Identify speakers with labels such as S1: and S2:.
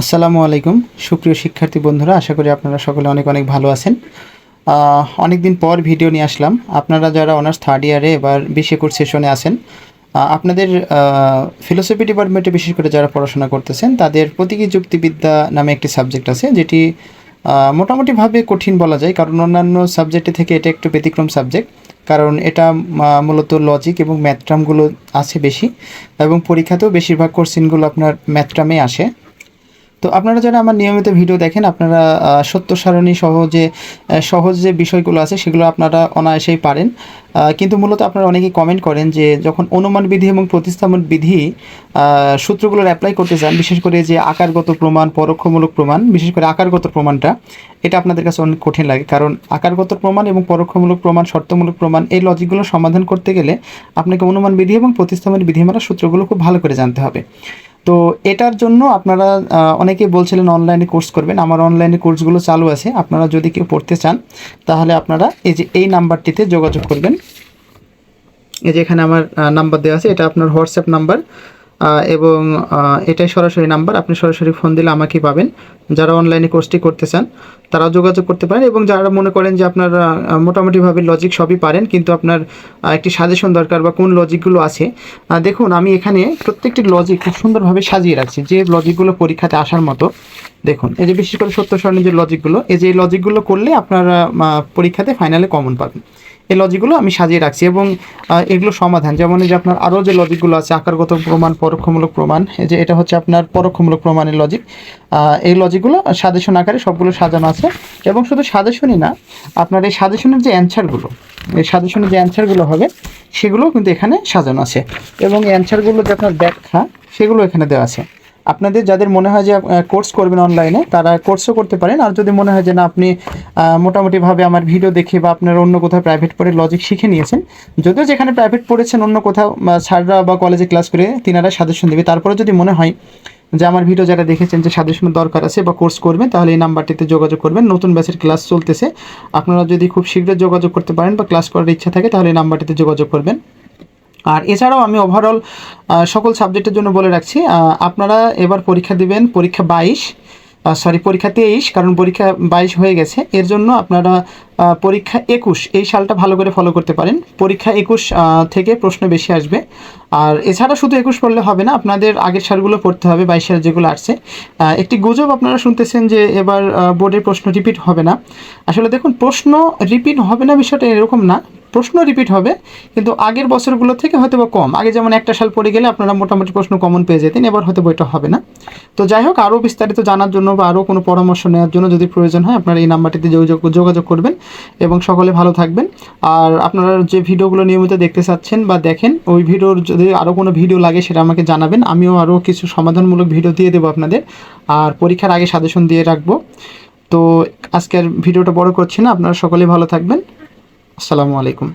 S1: আসসালামু আলাইকুম। সুপ্রিয় শিক্ষার্থী বন্ধুরা, আশা করি আপনারা সকলে অনেক অনেক ভালো আছেন। অনেক দিন পর ভিডিও নিয়ে আসলাম। আপনারা যারা অনার্স থার্ড ইয়ারে এবার বিশ একুশ সেশনে আছেন আপনাদের ফিলোসফি ডিপার্টমেন্টে বিশেষ করে যারা পড়াশোনা করতেছেন, তাদের প্রতীকী যুক্তিবিদ্যা নামে একটি সাবজেক্ট আছে, যেটি মোটামুটিভাবে কঠিন বলা যায়, কারণ অন্যান্য সাবজেক্টে থেকে এটা একটু ব্যতিক্রম সাবজেক্ট কারণ এটা মূলত লজিক এবং ম্যাথট্রামগুলো আছে বেশি, এবং পরীক্ষাতেও বেশিরভাগ কোশ্চিনগুলো আপনার ম্যাথট্রামে আসে। তো আপনারা যারা আমার নিয়মিত ভিডিও দেখেন আপনারা সত্য সারণী সহ যে আহ, সহজ যে বিষয়গুলো আছে সেগুলো আপনারা অনায়াসেই পারেন। কিন্তু মূলত আপনারা অনেকেই কমেন্ট করেন যে যখন অনুমান বিধি এবং প্রতিস্থাপন বিধি সূত্রগুলোর অ্যাপ্লাই করতে চান বিশেষ করে যে আকারগত প্রমাণ পরোক্ষমূলক প্রমাণ বিশেষ করে আকারগত প্রমাণটা এটা আপনাদের কাছে অনেক কঠিন লাগে। কারণ আকারগত প্রমাণ এবং পরোক্ষমূলক প্রমাণ শর্তমূলক প্রমাণ এই লজিকগুলো সমাধান করতে গেলে আপনাকে অনুমান বিধি এবং প্রতিস্থাপন বিধিমালা সূত্রগুলো খুব ভালো করে জানতে হবে। তো এটার জন্য আপনারা অনেকে অনেকেই বলছিলেন অনলাইনে কোর্স করবেন। আমার অনলাইনে কোর্সগুলো চালু আছে। আপনারা যদি কেউ পড়তে চান, তাহলে আপনারা এই যে, এই নাম্বারটিতে যোগাযোগ করবেন। এই যে এখানে আমার নাম্বার দেওয়া আছে, এটা আপনার হোয়াটসঅ্যাপ নাম্বার এবং এটাই সরাসরি নাম্বার। আপনি সরাসরি ফোন দিলে আমাকেই পাবেন। যারা অনলাইনে কোর্সটি করতে চান, তারাও যোগাযোগ করতে পারেন এবং যারা মনে করেন যে আপনারা মোটামুটিভাবে লজিক সবই পারেন, কিন্তু আপনার একটি সাজেশন দরকার বা কোন লজিকগুলো আছে দেখুন, আমি এখানে প্রত্যেকটি লজিক খুব সুন্দরভাবে সাজিয়ে রাখছি। যে লজিকগুলো পরীক্ষাতে আসার মতো, দেখুন, এই যে বিশেষ করে সত্য সারণীর যে লজিকগুলো এই যে লজিকগুলো করলে আপনারা পরীক্ষাতে ফাইনালে কমন পাবেন। এই লজিকগুলো আমি সাজিয়ে রাখছি এবং এগুলো সমাধান। যেমন এই যে আপনার আরও যে লজিকগুলো আছে, আকারগত প্রমাণ, পরোক্ষমূলক প্রমাণ, এই যে এটা হচ্ছে আপনার পরোক্ষমূলক প্রমাণের লজিক এই লজিকগুলো সাজেশন আকারে সবগুলো সাজানো আছে এবং শুধু সাজেশনই না, আপনার এই সাজেশনের যে অ্যান্সারগুলো এই সাজেশনের যে অ্যান্সারগুলো হবে, সেগুলোও কিন্তু এখানে সাজানো আছে। এবং অ্যান্সারগুলো যে আপনার ব্যাখ্যা, সেগুলো এখানে দেওয়া আছে। আপনাদের যাদের মনে হয় যে কোর্স করবেন অনলাইনে তারা কোর্সও করতে পারেন। আর যদি মনে হয় যে, না, আপনি মোটামুটিভাবে আমার ভিডিও দেখে বা আপনার অন্য কোথাও প্রাইভেট পড়ে লজিক শিখে নিয়েছেন, যদিও যেখানে প্রাইভেট পড়েছেন অন্য কোথাও স্যাররা বা কলেজে ক্লাস করে তিনারা সাজেশন দেবে। তারপরে যদি মনে হয় যে, আমার ভিডিও যারা দেখেছেন যে সাজেশনের দরকার আছে বা কোর্স করবেন, তাহলে এই নাম্বারটিতে যোগাযোগ করবেন। নতুন ব্যাচের ক্লাস চলতেছে। আপনারা যদি খুব শীঘ্র যোগাযোগ করতে পারেন বা ক্লাস করার ইচ্ছা থাকে, তাহলে এই নাম্বারটিতে যোগাযোগ করবেন। আর এছাড়াও আমি ওভারঅল সকল সাবজেক্টের জন্য বলে রাখছি আপনারা এবার পরীক্ষা দিবেন, পরীক্ষা বাইশ সরি পরীক্ষা তেইশ, কারণ পরীক্ষা বাইশ হয়ে গেছে। এর জন্য আপনারা পরীক্ষা একুশ, এই সালটা ভালো করে ফলো করতে পারেন। পরীক্ষা একুশ থেকে প্রশ্ন বেশি আসবে। আর এছাড়া শুধু একুশ পড়লে হবে না, আপনাদের আগের সালগুলো পড়তে হবে, বাইশ সাল যেগুলো আসছে। একটি গুজব আপনারা শুনতেছেন যে এবার বোর্ডের প্রশ্ন রিপিট হবে না। আসলে দেখুন, প্রশ্ন রিপিট হবে না বিষয়টা এরকম না। প্রশ্ন রিপিট হবে, কিন্তু আগের বছরগুলো থেকে হয়তো বা কম। আগে যেমন একটা সাল পড়ে গেলে আপনারা মোটামুটি প্রশ্ন কমন পেয়ে যেতেন, এবার হয়তো বইটা হবে না। তো যাই হোক, আরও বিস্তারিত জানার জন্য বা আরও কোনো পরামর্শ নেওয়ার জন্য যদি প্রয়োজন হয়, আপনারা এই নাম্বারটিতে যোগাযোগ যোগাযোগ করবেন এবং সকলে ভালো থাকবেন। আর আপনারা যে ভিডিওগুলো নিয়মিত দেখতে চাচ্ছেন বা দেখেন, ওই ভিডিওর যদি আরও কোনো ভিডিও লাগে সেটা আমাকে জানাবেন। আমিও আরও কিছু সমাধানমূলক ভিডিও দিয়ে দেবো আপনাদের। আর পরীক্ষার আগে সাজেশন দিয়ে রাখব। তো আজকের ভিডিওটা বড় করছি না, আপনারা সকলেই ভালো থাকবেন। আসসালামু আলাইকুম।